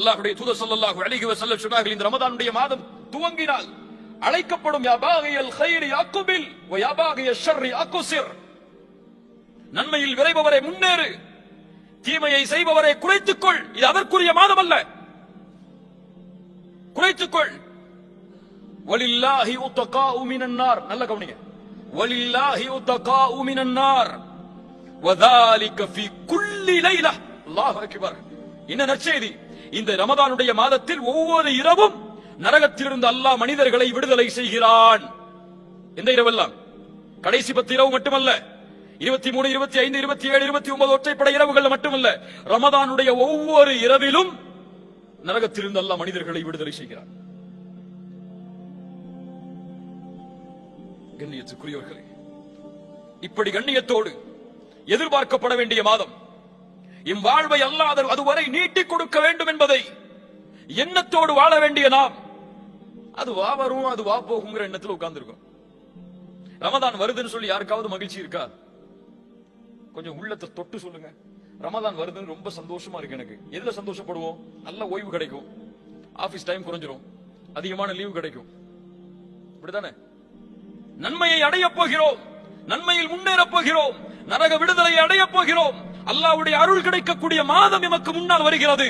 அல்லாஹுடைய தூதர் ஸல்லல்லாஹு அழகி வசல்ல சொன்னார்கள் இந்த ரமதானுடைய மாதம் துவங்கினால் அழைக்கப்படும் யா ஹைரி அக்குபில் வ யா ஷர்ரி அக்குசிர். நன்மையில் விரைபவரை முன்னேறு. தீமையை செய்பவரை குறைத்துக்கொள். இது அதற்குரிய மாதம் அல்ல குறைத்துக்கொள். வலில்லாஹி உத்தகா உமினன்னார் நல்ல கவனிங்க. வலில்லாஹி உத்தகா உமினன்னார் நார். வதாலிக ஃபீ குல்லி லைலா அல்லாஹ் அக்பர். என்ன நற்செய்தி. இந்த ரமதானுடைய மாதத்தில் ஒவ்வொரு இரவும் நரகத்திலிருந்து அல்லாஹ் மனிதர்களை விடுதலை செய்கிறான். எந்த இரவெல்லாம். கடைசி பத்து இரவு மட்டுமல்ல. இருபத்தி மூணு இருபத்தி ஐந்து இருபத்தி ஏழு இருபத்தி ஒன்பது ஒற்றைப்படை இரவுகள் மட்டுமல்ல. ரமதானுடைய ஒவ்வொரு இரவிலும் நரகத்திலிருந்து அல்லாஹ் மனிதர்களை விடுதலை செய்கிறான். கண்ணியத்துக்குரியவர்களே இப்படி கண்ணியத்தோடு எதிர்பார்க்கப்பட வேண்டிய மாதம் இவ்வாழ்வை வாழ்வை அல்லாத அதுவரை நீட்டிக் கொடுக்க வேண்டும் என்பதை எண்ணத்தோடு வாழ வேண்டிய நாம். அது வா வரும் அது வா போகுங்கிற எண்ணத்துல உட்கார்ந்துருக்கும். ரமதான் வருதுன்னு சொல்லி யாருக்காவது மகிழ்ச்சி இருக்கா? கொஞ்சம் உள்ளத்தை தொட்டு சொல்லுங்க. ரமதான் வருதுன்னு ரொம்ப சந்தோஷமா இருக்கு எனக்கு. எதுல சந்தோஷப்படுவோம்? நல்ல ஓய்வு கிடைக்கும். ஆபீஸ் டைம் குறைஞ்சிரும். அதிகமான லீவு கிடைக்கும். இப்படிதானே நன்மையை அடையப் போகிறோம். நன்மையில் முன்னேற போகிறோம். நரக விடுதலை அடையப் போகிறோம். அல்லாவுடைய அருள் கிடைக்கக்கூடிய மாதம் எமக்கு முன்னால் வருகிறது.